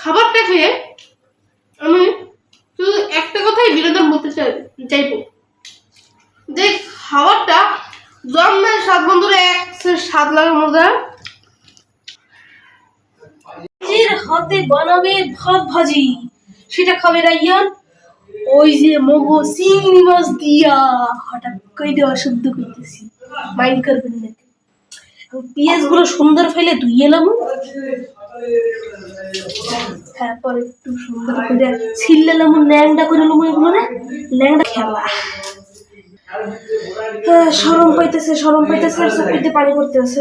খাবারটা খেয়ে আমি শুধু একটা কথাই বিনোদন বলতে চাই, চাইব। যে খাবারটা জন্মের স্বাদ বন্ধুরা এক স্বাদ লাগার মধ্যে হাতে বানাবে ভাত ভাজি, সেটা খাবে রাইয়ান। ওই যে মগো চিংড়ি মাছ দিয়া হঠাৎ করে দেওয়া শুদ্ধ করতেছি। মাইন্ড করবেন পেঁয়াজগুলো সুন্দর ফেলে ধুয়ে এলাম। তারপর একটু সুন্দর করে ছিললাম ল্যাংডা করে এলাম এগুলো না ল্যাংডা খেলা। সরম পাইতেছে সরম পাইতেছে, আর চোখেতে পানি পড়তেছে।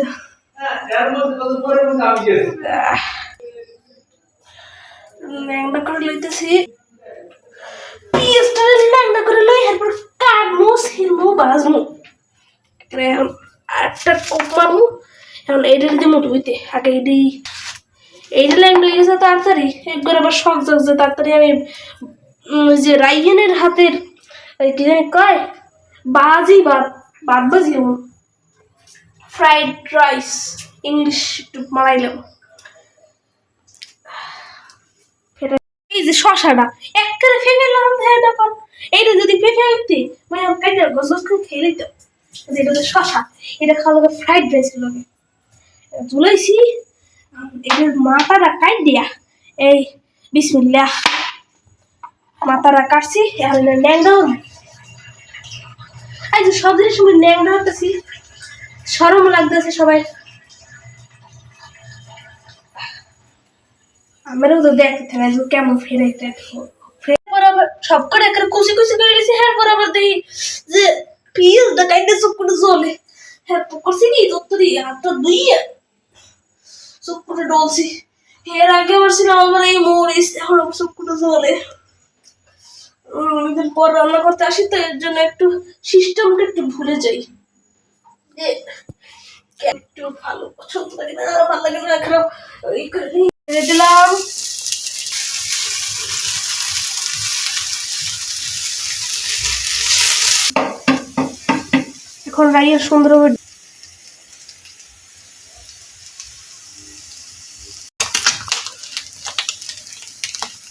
ল্যাংডা করে লইতেছি। পিঁয়াজটা ল্যাংডা করে লই, এরপর কাটমু, ছিলমু, বাজমু। এখন একটা মারমু এখন এইটা আগে এইটা ল্যাংডা হয়ে গেছে তাড়াতাড়ি। একবার আবার শখ তাড়াতাড়ি। আমি যে হাতের কি জানি কয়? বাজি বাজি ফ্রাইড রাইস ইংলিশ একটু মারাইলাম এই যে শশাটা এক করে ফেলে লাম এইটা যদি ফেলে হইতে মানে আমি খেয়ে লইতাম। যে এটা হচ্ছে শশা, এটা খাওয়া লাগে ফ্রাইড রাইস লাগে চুলাইছি এটার মাথাটা কাট দিয়া, এই, বিসমিল্লাহ। মাথাটা কাটছি, এখন ন্যাংটাও নাই এই যে সব জিনিস আমি ন্যাংটা হতেছি সরম লাগতেছে সবাই। আমারও তো দেখতে যে কেমন ফেরে বরাবর সব করে একটা কুচি কুচি করে গেছি হ্যাঁ বরাবর দেখি যে পিস কাইতে চুপ করে জ্বলে হ্যাঁ করছি কি তোর হাতটা দুইয়া চুপ করে ডলছি এর আগে আমার ছিল আমার এই মরিস এখন আমার করে জ্বলে অনেকদিন পর রান্না করতে আসি তো এর জন্য একটু সিস্টেমটা একটু ভুলে যাই একটু ভালো পছন্দ লাগে না ভালো লাগে না খারাপ দিলাম এখন রাইয়া সুন্দরভাবে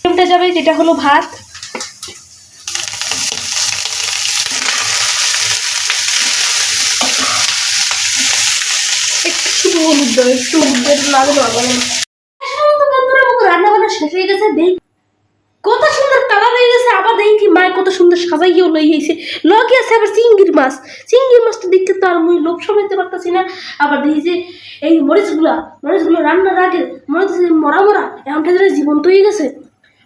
ডিমটা যাবে, যেটা হলো ভাত একটু হলুদ দেবো একটু হলুদ দেবো না দিলে ভালো লাগে না। সাধারণত বন্ধুরা আমার রান্না বান্না শেষ হয়ে গেছে, দেখ কত সুন্দর কালার হয়ে গেছে আবার দেখি মায় কত সুন্দর সাজাইয়েও লই হয়েছে লগে আছে আবার চিংড়ির মাছ। চিংড়ির মাছটা দেখতে তো আর মুই লোভ সমাইতে পারতাছি না। আবার দেখি যে এই মরিচগুলা মরিচগুলো রান্নার আগে মনে হচ্ছে মরা মরা এমনটা যেন জীবন্ত হয়ে গেছে।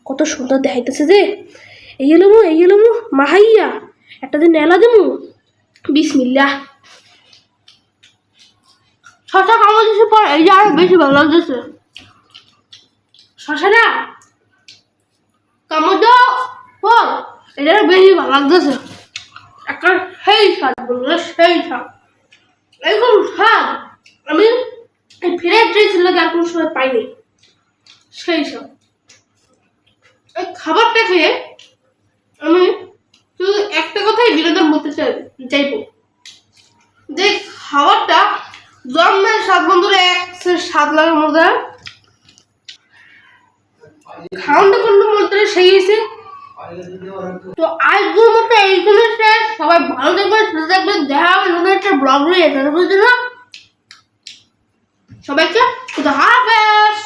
কত সুন্দর দেখাইতেছে যে। এই এলোমু এই এলোমু মাহাইয়া। একটা দিন নেলা দেমু। বিসমিল্লাহ। শশা কামড় দিছে পর এই যে আরও বেশি ভালো লাগতেছে। শশাটা কামড় দাও পর এটা বেশি ভালো লাগতেছে। একটা সেই স্বাদ বলব সেই স্বাদ। এরকম স্বাদ, আমি এই ফ্রাইড রাইসের কোনো সময় পাইনি। সেই স্বাদ। এই খাবারটা খেয়ে আমি শুধু একটা কথাই বিনোদন বলতে চাই চাইব। যে খাবারটা জন্মের স্বাদ বন্ধুরা এক স্বাদ লাগার মধ্যে খাওয়ানটা কোনো বলতে সেই হয়েছে। তো আজকের মতো এইগুলো শেষ। সবাই ভালো থাকবেন, সুস্থ থাকবেন। দেখা হবে নতুন একটা ব্লগ নিয়ে। এখানে জন্য সবাইকে হাফেজ।